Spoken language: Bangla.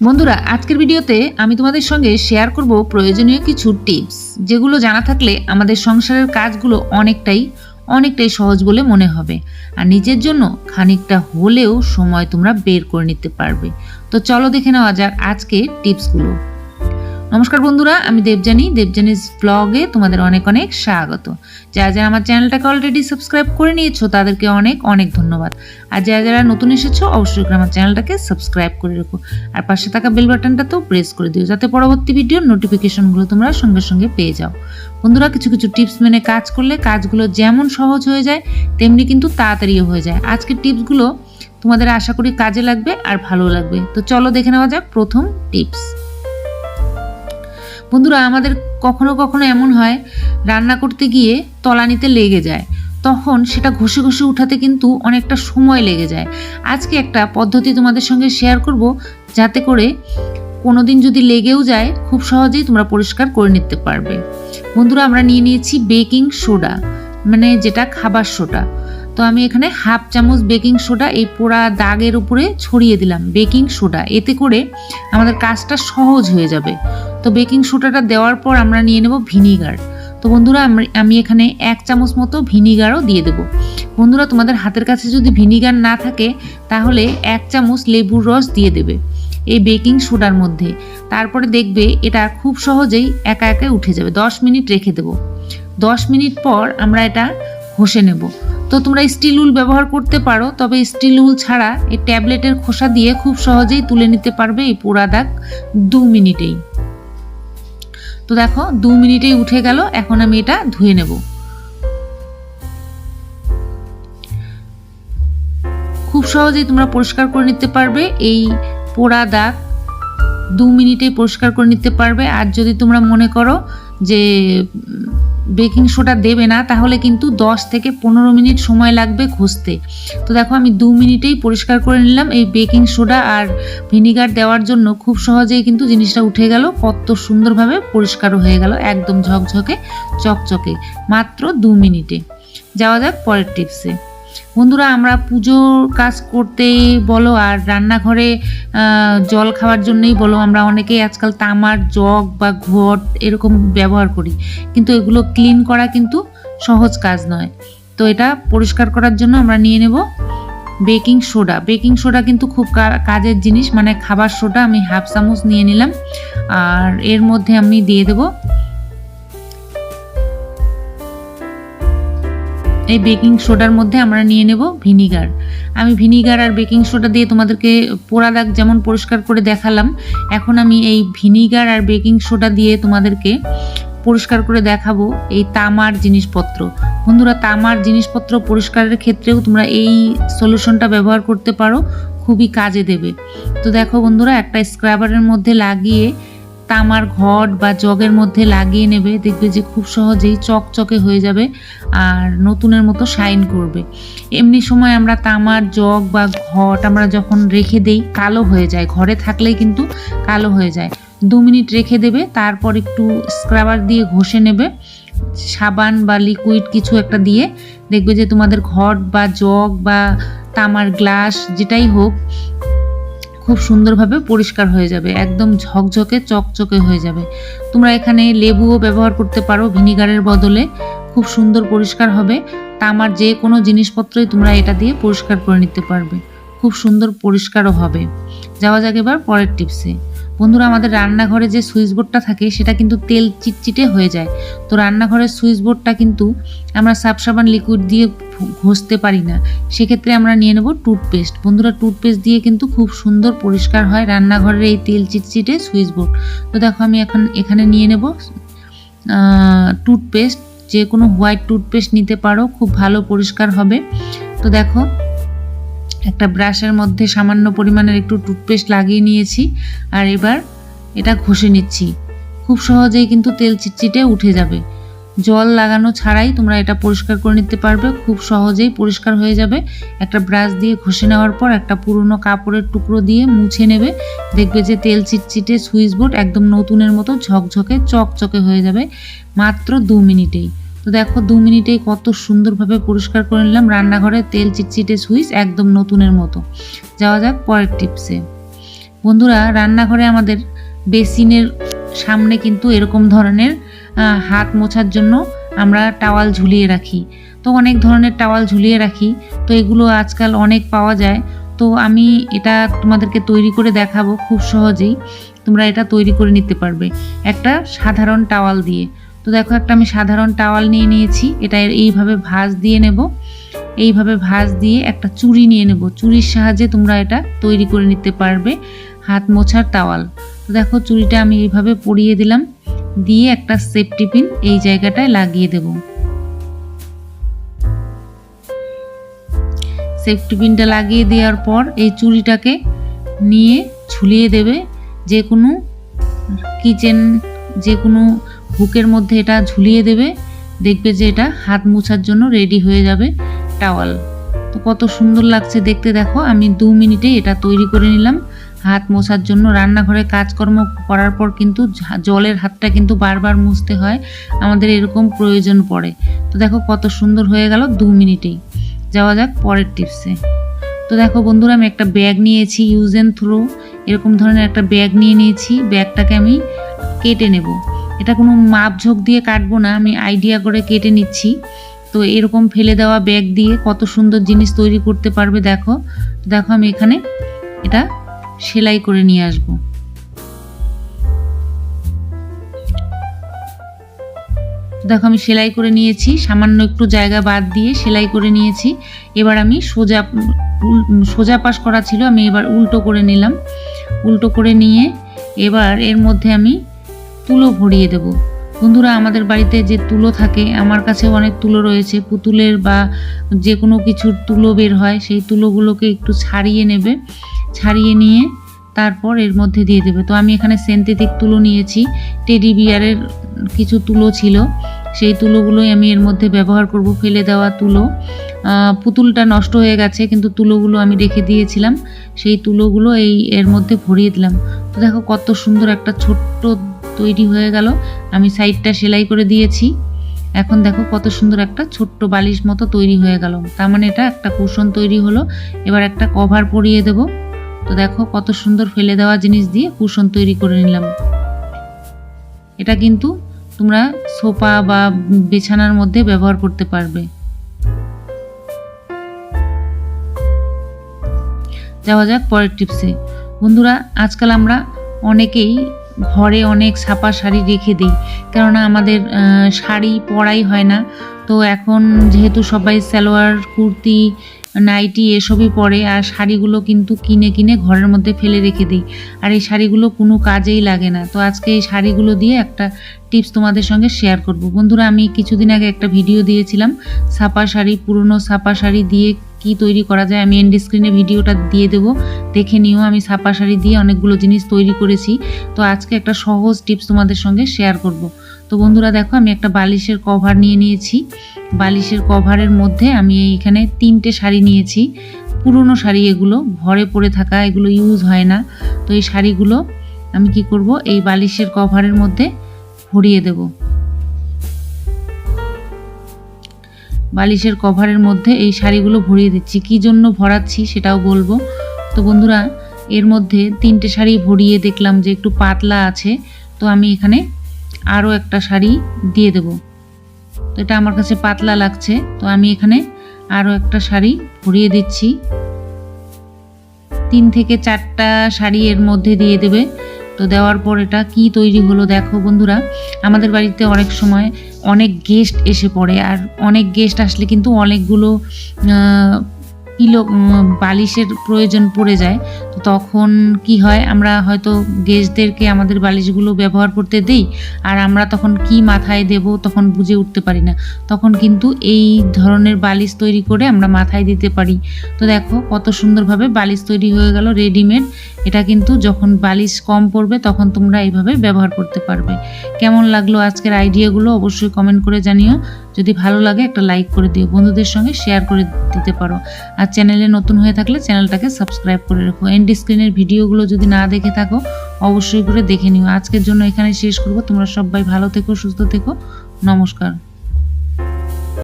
বন্ধুরা, আজকের ভিডিওতে আমি তোমাদের সঙ্গে শেয়ার করব প্রয়োজনীয় কিছু টিপস যেগুলো জানা থাকলে আমাদের সংসারের কাজগুলো অনেকটাই অনেকটাই সহজ বলে মনে হবে। আর নিজের জন্য খানিকটা হলেও সময় তোমরা বের করে নিতে পারবে। তো চলো দেখে নেওয়া যাক আজকে টিপসগুলো নমস্কার বন্ধুরা, আমি দেবজানি দেবজানিস ব্লগে তোমাদের অনেক অনেক স্বাগত। যারা যারা আমার চ্যানেলটাকে অলরেডি সাবস্ক্রাইব করে নিয়েছো, তাদেরকে অনেক অনেক ধন্যবাদ। আর যারা যারা নতুন এসেছ, অবশ্যই আমার চ্যানেলটাকে সাবস্ক্রাইব করে রেখো। আর পাশে থাকা বেল বাটনটাতেও প্রেস করে দিও, যাতে পরবর্তী ভিডিওর নোটিফিকেশনগুলো তোমরা সঙ্গে সঙ্গে পেয়ে যাও। বন্ধুরা, কিছু কিছু টিপস মেনে কাজ করলে কাজগুলো যেমন সহজ হয়ে যায়, তেমনি কিন্তু তাড়াতাড়িও হয়ে যায়। আজকের টিপসগুলো তোমাদের আশা করি কাজে লাগবে আর ভালো লাগবে। তো চলো দেখে নেওয়া যাক প্রথম টিপস বন্ধুরা, আমাদের কখনো কখনো এমন হয়, রান্না করতে গিয়ে তলানিতে লেগে যায়। তখন সেটা ঘষে ঘষে উঠাতে কিন্তু অনেকটা সময় লেগে যায়। আজকে একটা পদ্ধতি তোমাদের সঙ্গে শেয়ার করব, যাতে করে কোনো দিন যদি লেগেও যায়, খুব সহজেই তোমরা পরিষ্কার করে নিতে পারবে। বন্ধুরা, আমরা নিয়ে নিয়েছি বেকিং সোডা মানে যেটা খাবার সোডা তো আমি এখানে হাফ চামচ বেকিং সোডা এই পোড়া দাগের উপরে ছড়িয়ে দিলাম, বেকিং সোডা। এতে করে আমাদের কাজটা সহজ হয়ে যাবে। তো বেকিং সোডাটা দেওয়ার পর আমরা নিয়ে নেব ভিনিগার। তো বন্ধুরা আমি এখানে এক চামচ মতো ভিনিগারও দিয়ে দেব। বন্ধুরা, তোমাদের হাতের কাছে যদি ভিনিগার না থাকে, তাহলে এক চামচ লেবুর রস দিয়ে দেবে এই বেকিং সোডার মধ্যে। তারপরে দেখবে এটা খুব সহজেই একা একা উঠে যাবে। দশ মিনিট রেখে দেব। দশ মিনিট পর আমরা এটা ঘষে নেব। তো তোমরা স্টিল উল ব্যবহার করতে পারো, তবে স্টিল উল ছাড়া এই ট্যাবলেটের খোসা দিয়ে খুব সহজেই তুলে নিতে পারবে এই পোড়া দাগ দু মিনিটেই। তো দেখো, দু মিনিটেই উঠে গেল, এখন আমি এটা ধুয়ে নেব। খুব সহজেই তোমরা পরিষ্কার করে নিতে পারবে, এই পোড়া দাগ দু মিনিটেই পরিষ্কার করে নিতে পারবে। আর যদি তোমরা মনে করো যে বেকিং সোডা দেবে না, তাহলে কিন্তু দশ থেকে পনেরো মিনিট সময় লাগবে ঘষতে। তো দেখো, আমি দু মিনিটেই পরিষ্কার করে নিলাম। এই বেকিং সোডা আর ভিনিগার দেওয়ার জন্য খুব সহজেই কিন্তু জিনিসটা উঠে গেল, কত সুন্দরভাবে পরিষ্কারও হয়ে গেল, একদম ঝকঝকে, চকচকে, মাত্র দু মিনিটে। যাওয়া যাক পরের টিপসে। বন্ধুরা, আমরা পুজোর কাজ করতে বলো আর রান্নাঘরে জল খাওয়ার জন্যই বলো, আমরা অনেকেই আজকাল তামার জগ বা ঘট এরকম ব্যবহার করি। কিন্তু এগুলো ক্লিন করা কিন্তু সহজ কাজ নয়। তো এটা পরিষ্কার করার জন্য আমরা নিয়ে নেব বেকিং সোডা। বেকিং সোডা কিন্তু খুব কাজের জিনিস মানে খাবার সোডা আমি হাফ চামচ নিয়ে নিলাম। আর এর মধ্যে আমি দিয়ে দেবো এই বেকিং সোডার মধ্যে আমরা নিয়ে নেব ভিনিগার আমি ভিনিগার আর বেকিং সোডা দিয়ে তোমাদেরকে পোড়া দাগ যেমন পরিষ্কার করে দেখালাম, এখন আমি এই ভিনিগার আর বেকিং সোডা দিয়ে তোমাদেরকে পরিষ্কার করে দেখাবো এই তামার জিনিসপত্র। বন্ধুরা, তামার জিনিসপত্র পরিষ্কারের ক্ষেত্রেও তোমরা এই সলিউশনটা ব্যবহার করতে পারো, খুবই কাজে দেবে। তো দেখো বন্ধুরা, একটা স্ক্রাবারের মধ্যে লাগিয়ে তামার ঘট বা জগের মধ্যে লাগিয়ে নেবে, দেখবে যে খুব সহজেই চকচকে হয়ে যাবে আর নতুনের মতো শাইন করবে। এমনি সময় আমরা তামার জগ বা ঘট আমরা যখন রেখে দেই, কালো হয়ে যায়। ঘরে থাকলেই কিন্তু কালো হয়ে যায়। দু মিনিট রেখে দেবে, তারপর একটু স্ক্রাবার দিয়ে ঘষে নেবে। সাবান বা লিকুইড কিছু একটা দিয়ে দেখবে যে তোমাদের ঘট বা জগ বা তামার গ্লাস যেটাই হোক খুব সুন্দরভাবে পরিষ্কার হয়ে যাবে, একদম ঝকঝকে, চকচকে হয়ে যাবে। তোমরা এখানে লেবুও ব্যবহার করতে পারো ভিনিগারের বদলে, খুব সুন্দর পরিষ্কার হবে। তামার যে কোনো জিনিসপত্রই তোমরা এটা দিয়ে পরিষ্কার করে নিতে পারবে। খুব সুন্দর পরিষ্কারও হবে। যাওয়া যাক এবার পরের টিপসে বন্ধুরা, আমাদের রান্নাঘরে যে সুইচ বোর্ডটা থাকে, সেটা কিন্তু তেল চিটচিটে হয়ে যায়। তো রান্নাঘরের সুইচ বোর্ডটা কিন্তু আমরা সাব সাবান লিকুইড দিয়ে ঘষতে পারি না। সেক্ষেত্রে আমরা নিয়ে নেব টুথপেস্ট বন্ধুরা টুথপেস্ট দিয়ে কিন্তু খুব সুন্দর পরিষ্কার হয় রান্নাঘরের এই তেল চিটচিটে সুইচ বোর্ড। তো দেখো, আমি এখন এখানে নিয়ে নেব টুথপেস্ট যে কোনো হোয়াইট টুথপেস্ট নিতে পারো, খুব ভালো পরিষ্কার হবে। তো দেখো একটা ব্রাশের মধ্যে সামান্য পরিমাণের একটু টুথপেস্ট লাগিয়ে নিয়েছি আর এবার এটা ঘষে নিচ্ছি। খুব সহজেই কিন্তু তেল চিটচিটে উঠে যাবে। জল লাগানো ছাড়াই তোমরা এটা পরিষ্কার করে নিতে পারবে। খুব সহজেই পরিষ্কার হয়ে যাবে। একটা ব্রাশ দিয়ে ঘষে নেওয়ার পর একটা পুরনো কাপড়ের টুকরো দিয়ে মুছে নেবে। দেখবে যে তেল চিটচিটে সুইচ বোর্ড একদম নতুনের মতো ঝকঝকে, চকচকে হয়ে যাবে মাত্র দু মিনিটেই। তো দেখো দু মিনিটেই কত সুন্দরভাবে পরিষ্কার করে নিলাম। রান্নাঘরে তেল, চিটচিটে সুইচ একদম নতুনের মতো। যাওয়া যাক পরের টিপসে। বন্ধুরা, রান্নাঘরে আমাদের বেসিনের সামনে কিন্তু এরকম ধরনের হাত মোছার জন্য আমরা টাওয়াল ঝুলিয়ে রাখি। তো অনেক ধরনের টাওয়াল ঝুলিয়ে রাখি। তো এগুলো আজকাল অনেক পাওয়া যায়। তো আমি এটা তোমাদেরকে তৈরি করে দেখাবো খুব সহজেই। তোমরা এটা তৈরি করে নিতে পারবে। একটা সাধারণ টাওয়াল দিয়ে। তো দেখো একটা আমি সাধারণ টাওয়াল নিয়ে নিয়েছি। এটা এইভাবে ভাঁজ দিয়ে নেব। এইভাবে ভাঁজ দিয়ে একটা চুড়ি নিয়ে নেব। চুড়ির সাহায্যে তোমরা এটা তৈরি করে নিতে পারবে হাত মোছার টাওয়াল। তো দেখো চুড়িটা আমি এইভাবে পরিয়ে দিলাম। দিয়ে একটা সেফটি পিন এই জায়গাটায় লাগিয়ে দেব। সেফটি পিনটা লাগিয়ে দেওয়ার পর এই চুড়িটাকে নিয়ে ঝুলিয়ে দেবে। যে কোনো কিচেন যে কোনো হুকের মধ্যে এটা ঝুলিয়ে দেবে, দেখবে যে এটা হাত মোছার জন্য রেডি হয়ে যাবে টাওয়াল তো কত সুন্দর লাগছে দেখতে, দেখো, আমি দু মিনিটে এটা তৈরি করে নিলাম। হাত মোছার জন্য রান্নাঘরে কাজকর্ম করার পর কিন্তু জলের হাতটা কিন্তু বারবার মুছতে হয়, আমাদের এরকম প্রয়োজন পড়ে। তো দেখো কত সুন্দর হয়ে গেল দু মিনিটেই। যাওয়া যাক পরের টিপসে তো দেখো বন্ধুরা, আমি একটা ব্যাগ নিয়েছি ইউজ অ্যান্ড থ্রো এরকম ধরনের একটা ব্যাগ নিয়ে নিয়েছি। ব্যাগটাকে আমি কেটে নেব। এটা কোনো মাপ ঝোঁক দিয়ে কাটবো না, আমি আইডিয়া করে কেটে নিচ্ছি। তো এরকম ফেলে দেওয়া ব্যাগ দিয়ে কত সুন্দর জিনিস তৈরি করতে পারবে দেখো। দেখো আমি এখানে এটা সেলাই করে নিয়ে আসব। দেখো আমি সেলাই করে নিয়েছি, সামান্য একটু জায়গা বাদ দিয়ে সেলাই করে নিয়েছি। এবার আমি সোজা সোজা পাশ করা ছিল, আমি এবার উল্টো করে নিলাম। উল্টো করে নিয়ে এবার এর মধ্যে আমি তুলো ভরিয়ে দেব। বন্ধুরা, আমাদের বাড়িতে যে তুলো থাকে, আমার কাছে অনেক তুলো রয়েছে। পুতুলের বা যে কোনো কিছুর তুলো বের হয়, সেই তুলোগুলোকে একটু ছাড়িয়ে নেবে। ছাড়িয়ে নিয়ে তারপর এর মধ্যে দিয়ে দেবে। তো আমি এখানে সেন্থেটিক তুলো নিয়েছি। টেডি বিয়ারের কিছু তুলো ছিল। সেই তুলোগুলোই আমি এর মধ্যে ব্যবহার করব, ফেলে দেওয়া তুলো। পুতুলটা নষ্ট হয়ে গেছে, কিন্তু তুলোগুলো আমি রেখে দিয়েছিলাম। সেই তুলোগুলো এই এর মধ্যে ভরিয়ে দিলাম। তো দেখো কত সুন্দর একটা ছোট্ট তৈরি হয়ে গেল। আমি সাইডটা সেলাই করে দিয়েছি। এখন দেখো কত সুন্দর একটা ছোট্ট বালিশ মতো তৈরি হয়ে গেল। তার মানে এটা একটা কুশন তৈরি হলো। এবার একটা কভার পরিয়ে দেব। তো দেখো কত সুন্দর ফেলে দেওয়া জিনিস দিয়ে কুশন তৈরি করে নিলাম। এটা কিন্তু তোমরা সোফা বা বিছানার মধ্যে ব্যবহার করতে পারবে। যাওয়া যাক পরের টিপসে। বন্ধুরা, আজকাল আমরা অনেকেই ঘরে অনেক ছাপা শাড়ি রেখে দিই। কেননা আমাদের শাড়ি পরাই হয় না। তো এখন যেহেতু সবাই সালোয়ার, কুর্তি, নাইটি এসবই পরে, আর শাড়িগুলো কিন্তু কিনে কিনে ঘরের মধ্যে ফেলে রেখে দিই। আর এই শাড়িগুলো কোনো কাজেই লাগে না। তো আজকে এই শাড়িগুলো দিয়ে একটা টিপস তোমাদের সঙ্গে শেয়ার করব। বন্ধুরা, আমি কিছুদিন আগে একটা ভিডিও দিয়েছিলাম। ছাপা শাড়ি, পুরনো ছাপা শাড়ি দিয়ে কি তৈরি করা যায় আমি এন্ড স্ক্রিনে ভিডিওটা দিয়ে দেবো। দেখে নিও, আমি ছাপা শাড়ি দিয়ে অনেকগুলো জিনিস তৈরি করেছি। তো আজকে একটা সহজ টিপস তোমাদের সঙ্গে শেয়ার করব। তো বন্ধুরা দেখো, আমি একটা বালিশের কভার নিয়ে নিয়েছি। বালিশের কভারের মধ্যে আমি এখানে তিনটে শাড়ি নিয়েছি। পুরনো শাড়ি এগুলো, ঘরে পরে থাকা এগুলো ইউজ হয় না। তো এই শাড়িগুলো আমি কি করব, এই বালিশের কভারের মধ্যে ভরিয়ে দেব। বালিশের কভারের মধ্যে এই শাড়িগুলো ভরিয়ে দিচ্ছি। কি জন্য ভরাচ্ছি সেটাও বলব। তো বন্ধুরা, এর মধ্যে তিনটে শাড়ি ভরিয়ে দেখলাম যে একটু পাতলা আছে। তো আমি এখানে আরও একটা শাড়ি দিয়ে দেব। তো এটা আমার কাছে পাতলা লাগছে। তো আমি এখানে আরও একটা শাড়ি ভরিয়ে দিচ্ছি। তিন থেকে চারটা শাড়ি এর মধ্যে দিয়ে দেবে। তো দেওয়ার পর এটা কি তৈরি হলো দেখো বন্ধুরা। আমাদের বাড়িতে অনেক সময় অনেক গেস্ট এসে পড়ে, আর অনেক গেস্ট আসলে কিন্তু অনেকগুলো পিলো বালিশের প্রয়োজন পড়ে যায়, তো তখন কি হয়, আমরা হয়তো গেস্টদেরকে আমাদের বালিশগুলো ব্যবহার করতে দেই, আর আমরা তখন কি মাথায় দেব তখন বুঝে উঠতে পারি না। তখন কিন্তু এই ধরনের বালিশ তৈরি করে আমরা মাথায় দিতে পারি। তো দেখো কত সুন্দরভাবে বালিশ তৈরি হয়ে গেল, রেডিমেড। এটা কিন্তু যখন বালিশ কম পড়বে তখন তোমরা এইভাবে ব্যবহার করতে পারবে। কেমন লাগল আজকের আইডিয়াগুলো অবশ্যই কমেন্ট করে জানিও। যদি ভালো লাগে একটা লাইক করে দিও, বন্ধুদের সঙ্গে শেয়ার করে দিতে পারো। আর চ্যানেলে নতুন হয়ে থাকলে চ্যানেলটাকে সাবস্ক্রাইব করে রাখো। এন্ড স্ক্রিনের ভিডিওগুলো যদি না দেখে থাকো, অবশ্যই করে দেখে নিও। আজকের জন্য এখানে শেষ করব। তোমরা সবাই ভালো থেকো, সুস্থ থেকো। নমস্কার।